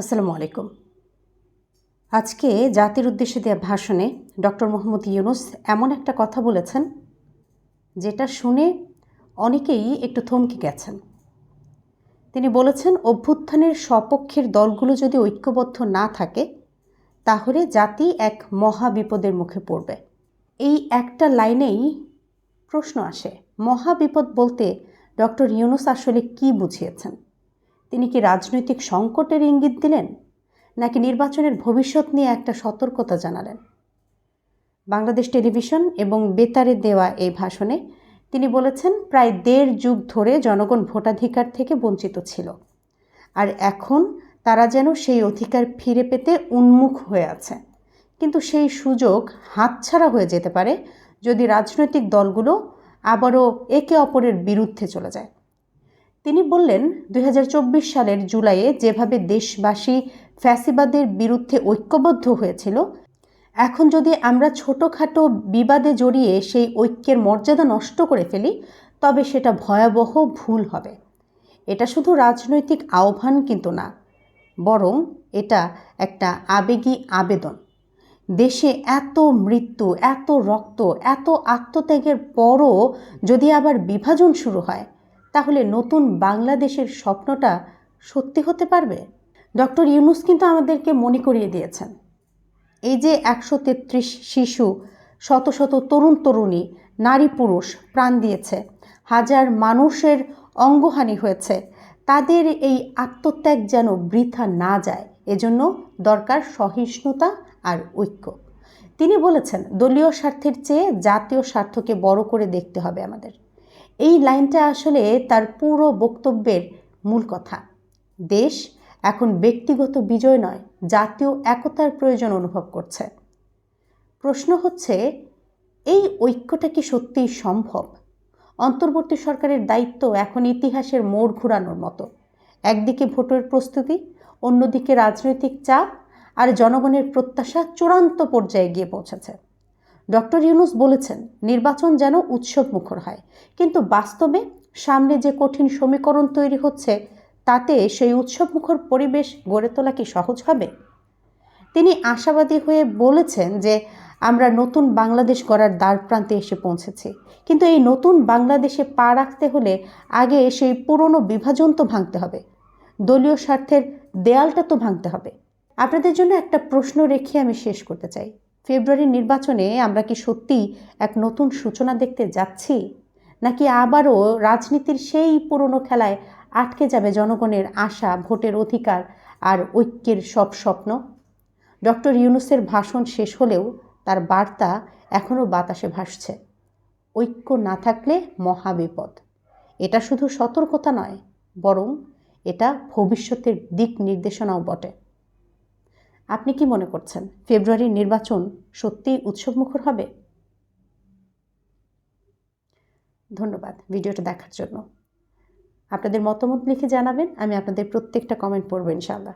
আসসালামু আলাইকুম। আজকে জাতির উদ্দেশ্যে দেওয়া ভাষণে ডক্টর মোহাম্মদ ইউনুস এমন একটা কথা বলেছেন, যেটা শুনে অনেকেই একটু থমকে গেছেন। তিনি বলেছেন, অভ্যুত্থানের সপক্ষের দলগুলো যদি ঐক্যবদ্ধ না থাকে, তাহলে জাতি এক মহা বিপদের মুখে পড়বে। এই একটা লাইনেই প্রশ্ন আসে মহা বিপদ বলতে ডক্টর ইউনুস আসলে কি বুঝিয়েছেন? তিনি কি রাজনৈতিক সংকটের ইঙ্গিত দিলেন? নাকি নির্বাচনের ভবিষ্যৎ নিয়ে একটা সতর্কতা জানালেন? বাংলাদেশ টেলিভিশন এবং বেতারে দেওয়া এই ভাষণে তিনি বলেছেন, প্রায় দেড় যুগ ধরে জনগণ ভোটাধিকার থেকে বঞ্চিত ছিল। আর এখন তারা যেন সেই অধিকার ফিরে পেতে উন্মুখ হয়ে আছে। কিন্তু সেই সুযোগ হাতছাড়া হয়ে যেতে পারে যদি রাজনৈতিক দলগুলো আবারও একে অপরের বিরুদ্ধে চলে যায়। তিনি বললেন দু হাজার চব্বিশ সালের জুলাইয়ে যেভাবে দেশবাসী ফ্যাসিবাদের বিরুদ্ধে ঐক্যবদ্ধ হয়েছিল, এখন যদি আমরা ছোটোখাটো বিবাদে জড়িয়ে সেই ঐক্যের মর্যাদা নষ্ট করে ফেলি, তবে সেটা ভয়াবহ ভুল হবে। এটা শুধু রাজনৈতিক আহ্বান কিন্তু না, বরং এটা একটা আবেগী আবেদন। দেশে এত মৃত্যু, এত রক্ত, এত আত্মত্যাগের পরও যদি আবার বিভাজন শুরু হয় তাহলে নতুন বাংলাদেশের স্বপ্নটা সত্যি হতে পারবে? ডক্টর ইউনুস কিন্তু আমাদেরকে মনে করিয়ে দিয়েছেন। এই যে একশো তেত্রিশ শিশু, শত শত তরুণ তরুণী, নারী পুরুষ প্রাণ দিয়েছে, হাজার মানুষের অঙ্গহানি হয়েছে, তাদের এই আত্মত্যাগ যেন বৃথা না যায়, এজন্য দরকার সহিষ্ণুতা আর ঐক্য। তিনি বলেছেন, দলীয় স্বার্থের চেয়ে জাতীয় স্বার্থকে বড় করে দেখতে হবে আমাদের। এই লাইনটা আসলে তার পুরো বক্তব্যের মূল কথা। দেশ এখন ব্যক্তিগত বিজয় নয়, জাতীয় একতার প্রয়োজন অনুভব করছে। প্রশ্ন হচ্ছে, এই ঐক্যটা কি সত্যিই সম্ভব? অন্তর্বর্তী সরকারের দায়িত্ব এখন ইতিহাসের মোড় ঘুরানোর মতো। একদিকে ভোটের প্রস্তুতি, অন্যদিকে রাজনৈতিক চাপ, আর জনগণের প্রত্যাশা চূড়ান্ত পর্যায়ে গিয়ে পৌঁছেছে। ডক্টর ইউনুস বলেছেন, নির্বাচন যেন উৎসব মুখর হয়। কিন্তু বাস্তবে সামনে যে কঠিন সমীকরণ তৈরি হচ্ছে, তাতে সেই উৎসব মুখর পরিবেশ গড়ে তোলা কি সহজ হবে? তিনি আশাবাদী হয়ে বলেছেন যে, আমরা নতুন বাংলাদেশ গড়ার দ্বার প্রান্তে এসে পৌঁছেছি। কিন্তু এই নতুন বাংলাদেশে পা রাখতে হলে আগে সেই পুরনো বিভাজন তো ভাঙতে হবে। দলীয় স্বার্থের দেয়ালটা তো ভাঙতে হবে। আপনাদের জন্য একটা প্রশ্ন রেখে আমি শেষ করতে চাই। ফেব্রুয়ারির নির্বাচনে আমরা কি সত্যি এক নতুন সূচনা দেখতে যাচ্ছি? নাকি আবারও রাজনীতির সেই পুরনো খেলায় আটকে যাবে জনগণের আশা, ভোটের অধিকার আর ঐক্যের সব স্বপ্ন? ডক্টর ইউনুসের ভাষণ শেষ হলেও তার বার্তা এখনও বাতাসে ভাসছে। ঐক্য না থাকলে মহাবিপদ এটা শুধু সতর্কতা নয়, বরং এটা ভবিষ্যতের দিক নির্দেশনাও বটে। আপনি কি মনে করছেন ফেব্রুয়ারির নির্বাচন সত্যিই উৎসবমুখর হবে? ধন্যবাদ ভিডিওটা দেখার জন্য। আপনাদের মতামত লিখে জানাবেন, আমি আপনাদের প্রত্যেকটা কমেন্ট পড়ব ইনশাআল্লাহ।